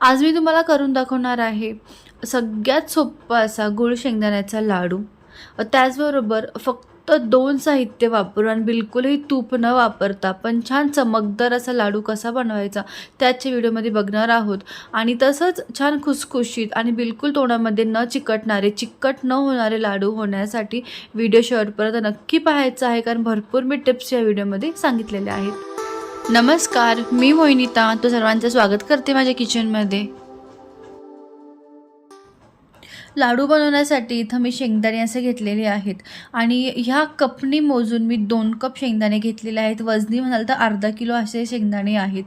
आज मी तुम्हाला करून दाखवणार आहे सगळ्यात सोप्पा असा गुळ शेंगदाण्याचा लाडू. त्याचबरोबर फक्त दोन साहित्य वापरून आणि बिलकुलही तूप न वापरता पण छान चमकदार असा लाडू कसा बनवायचा त्याच्या व्हिडिओमध्ये बघणार आहोत. आणि तसंच छान खुसखुशीत आणि बिलकुल तोंडामध्ये न चिकटणारे चिकट न होणारे लाडू होण्यासाठी व्हिडिओ शेवटपर्यंत नक्की पाहायचा आहे कारण भरपूर मी टिप्स या व्हिडिओमध्ये सांगितलेल्या आहेत. नमस्कार मी मोहिनीता. तो सर्वांचं स्वागत करते माझ्या किचनमध्ये. लाडू बनवण्यासाठी इथं मी शेंगदाणे असे घेतलेले आहेत. आणि ह्या कपनी मोजून मी दोन कप शेंगदाणे घेतलेले आहेत. वजनी म्हणाल तर अर्धा किलो असे शेंगदाणे आहेत.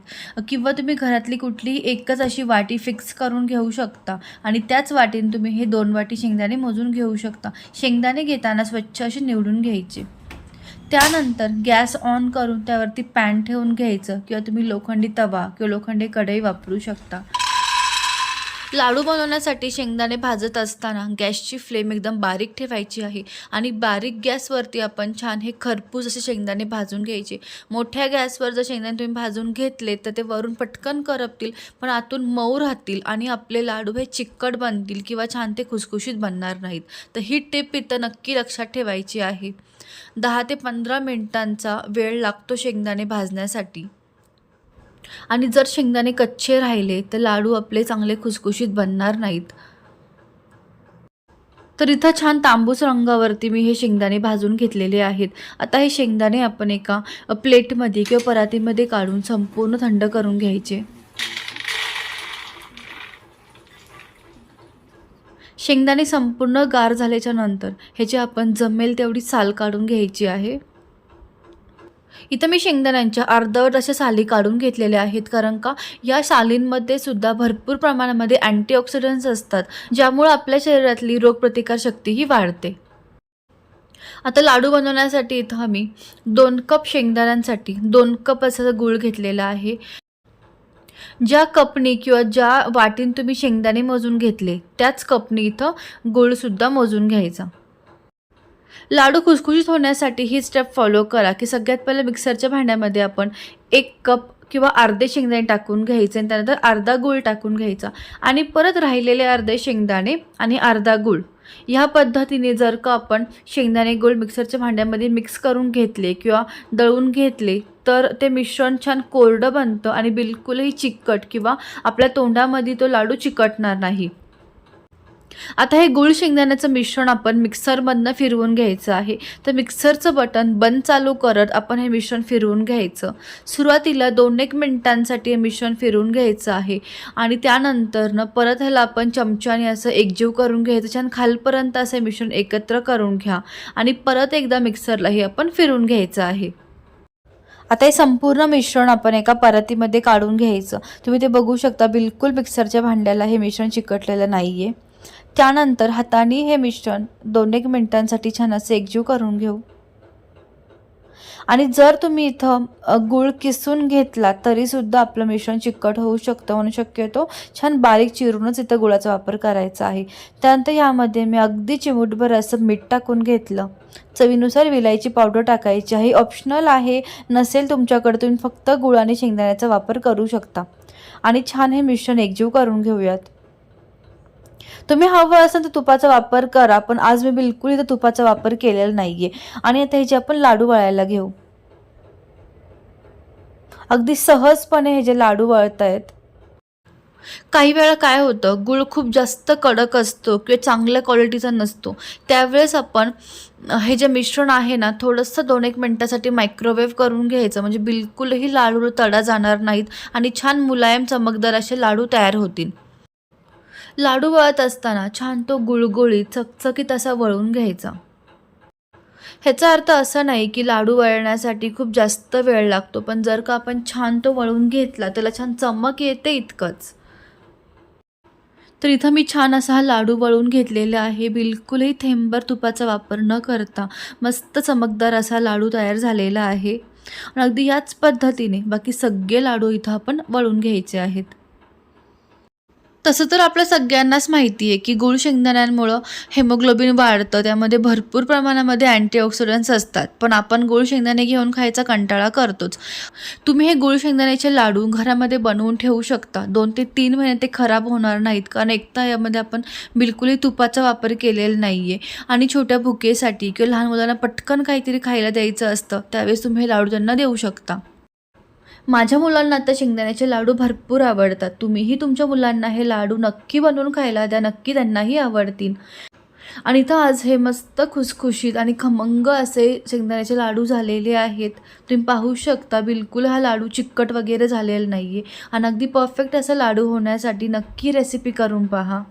किंवा तुम्ही घरातली कुठलीही एकच अशी वाटी फिक्स करून घेऊ शकता. आणि त्याच वाटीने तुम्ही हे दोन वाटी शेंगदाणे मोजून घेऊ शकता. शेंगदाणे घेताना स्वच्छ असे निवडून घ्यायचे. त्यानंतर गॅस ऑन करून त्यावरती पॅन ठेवून घ्यायचं किंवा तुम्ही लोखंडी तवा किंवा लोखंडी कढई वापरू शकता. लाडू बनवण्यासाठी शेंगदाणे भाजत असताना गॅसची फ्लेम एकदम बारीक ठेवायची आहे आणि बारीक गॅसवरती आपण छान हे खरपूस असे शेंगदाणे भाजून घ्यायचे. मोठ्या गॅसवर जर शेंगदाणे तुम्ही भाजून घेतले तर ते वरून पटकन करपतील पण आतून मऊ राहतील आणि आपले लाडू हे चिकट बनतील किंवा छान ते खुसखुशीत बनणार नाहीत. तर ही टिप इथं नक्की लक्षात ठेवायची आहे. दहा ते पंधरा मिनिटांचा वेळ लागतो शेंगदाणे भाजण्यासाठी. आणि जर शेंगदाणे कच्चे राहिले तर लाडू आपले चांगले खुसखुशीत बनणार नाहीत. तर इथं छान तांबूस रंगावरती मी हे शेंगदाणे भाजून घेतलेले आहेत. आता हे शेंगदाणे आपण एका प्लेटमध्ये किंवा परातीमध्ये काढून संपूर्ण थंड करून घ्यायचे. शेंगदाणे संपूर्ण गार झाल्याच्यानंतर ह्याची आपण जमेल तेवढी साल काढून घ्यायची आहे. इथं मी शेंगदाण्यांच्या अर्धवट अशा साली काढून घेतलेल्या आहेत कारण का या सालींमध्ये सुद्धा भरपूर प्रमाणामध्ये अँटीऑक्सिडंट्स असतात ज्यामुळे आपल्या शरीरातली रोगप्रतिकारशक्तीही वाढते. आता लाडू बनवण्यासाठी इथं आम्ही दोन कप शेंगदाण्यांसाठी दोन कप असा गूळ घेतलेला आहे. ज्या कपनी किंवा ज्या वाटीन तुम्ही शेंगदाणे मोजून घेतले त्याच कपनी इथं गूळसुद्धा मोजून घ्यायचा. लाडू खुसखुशीत होण्यासाठी ही स्टेप फॉलो करा की सगळ्यात पहिलं मिक्सरच्या भांड्यामध्ये आपण एक कप किंवा अर्धे शेंगदाणे टाकून घ्यायचे आणि त्यानंतर अर्धा गूळ टाकून घ्यायचा. आणि परत राहिलेले अर्धे शेंगदाणे आणि अर्धा गूळ. ह्या पद्धतीने जर का आपण शेंगदाणे गूळ मिक्सरच्या भांड्यामध्ये मिक्स करून घेतले किंवा दळून घेतले तर ते मिश्रण छान कोरडं बनतं आणि बिलकुलही चिकट किंवा आपल्या तोंडामध्ये तो लाडू चिकटणार नाही. आता हे गुळ शेंगदाण्याचं मिश्रण आपण मिक्सरमधनं फिरवून घ्यायचं आहे. तर मिक्सरचं बटन बंद चालू करत आपण हे मिश्रण फिरवून घ्यायचं. सुरुवातीला दोन एक मिनिटांसाठी हे मिश्रण फिरवून घ्यायचं आहे. आणि त्यानंतरनं परत ह्याला आपण चमच्याने असं एकजीव करून घ्यायचं. छान खालपर्यंत असं मिश्रण एकत्र करून घ्या. आणि परत एकदा मिक्सरला हे आपण फिरून घ्यायचं आहे. आता हे संपूर्ण मिश्रण आपण एका परातीमध्ये काढून घ्यायचं. तुम्ही ते बघू शकता बिलकुल मिक्सरच्या भांड्याला हे मिश्रण चिकटलेलं नाही आहे त्यानंतर हाताने हे मिश्रण दोन एक मिनिटांसाठी छान असे एकजीव करून घेऊ. आणि जर तुम्ही इथं गूळ किसून घेतला तरीसुद्धा आपलं मिश्रण चिकट होऊ शकतं म्हणून शक्यतो छान बारीक चिरूनच इथं गुळाचा वापर करायचा आहे. त्यानंतर यामध्ये मी अगदी चिमूटभर असं मीठ टाकून घेतलं. चवीनुसार विलायची पावडर टाकायची आहे. ऑप्शनल आहे नसेल तुमच्याकडे तुम्ही फक्त गुळ आणि शेंगदाण्याचा वापर करू शकता. आणि छान हे मिश्रण एकजीव करून घेऊयात. तुम्ही हवं असेल तर तुपाचा वापर करा पण आज मी बिलकुल इथं तुपाचा वापर केलेला नाहीये. आणि आता ह्याचे आपण लाडू वळायला घेऊ. अगदी सहजपणे हे जे लाडू वळत आहेत काही वेळा काय होतं गुळ खूप जास्त कडक असतो किंवा चांगल्या क्वालिटीचा नसतो. त्यावेळेस आपण हे जे मिश्रण आहे ना थोडंसं दोन एक मिनटासाठी मायक्रोवेव्ह करून घ्यायचं. म्हणजे बिलकुलही लाडू तडा जाणार नाहीत आणि छान मुलायम चमकदार असे लाडू तयार होतील. लाडू वळत असताना छान तो गुळगुळीत चकचकीत असा वळून घ्यायचा. ह्याचा अर्थ असा नाही की लाडू वळण्यासाठी खूप जास्त वेळ लागतो पण जर का आपण छान तो वळून घेतला त्याला छान चमक येते इतकंच. तर इथं मी छान असा हा लाडू वळून घेतलेला आहे. बिलकुलही थेंबर तुपाचा वापर न करता मस्त चमकदार असा लाडू तयार झालेला आहे. आणि अगदी याच पद्धतीने बाकी सगळे लाडू इथं आपण वळून घ्यायचे आहेत. तसं तर आपल्या सगळ्यांनाच माहिती आहे की गुळ शेंगदाण्यांमुळं हेमोग्लोबिन वाढतं. त्यामध्ये भरपूर प्रमाणामध्ये अँटीऑक्सिडंट्स असतात. पण आपण गुळ शेंगदाणे घेऊन खायचा कंटाळा करतोच. तुम्ही हे गुळ शेंगदाण्याचे लाडू घरामध्ये बनवून ठेवू शकता. दोन ते तीन महिने ते खराब होणार नाहीत. कारण एकतर यामध्ये आपण बिलकुलही तुपाचा वापर केलेला नाही आहे आणि छोट्या भुकेसाठी किंवा लहान मुलांना पटकन काहीतरी खायला द्यायचं असतं त्यावेळेस तुम्ही हे लाडू त्यांना देऊ शकता. माझ्या मुलांना आता शेंगदाण्याचे लाडू भरपूर आवडतात. तुम्हीही तुमच्या मुलांना हे लाडू नक्की बनवून खायला द्या. नक्की त्यांनाही आवडतील. आणि इथं आज हे मस्त खुसखुशीत आणि खमंग असे शेंगदाण्याचे लाडू झालेले आहेत. तुम्ही पाहू शकता बिलकुल हा लाडू चिकट वगैरे झालेला नाही आहे आणि अगदी परफेक्ट असा लाडू होण्यासाठी नक्की रेसिपी करून पहा.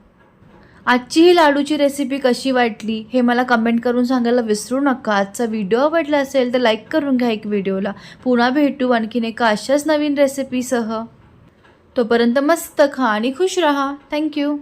आजची ही लाडूची रेसिपी कशी वाटली हे मला कमेंट करून सांगायला विसरू नका. आजचा व्हिडिओ आवडला असेल तर लाईक करून घ्या एक व्हिडिओला पुन्हा भेटू आणखीन एका अशाच नवीन रेसिपीसह तोपर्यंत मस्त खा आणि खुश रहा. थँक्यू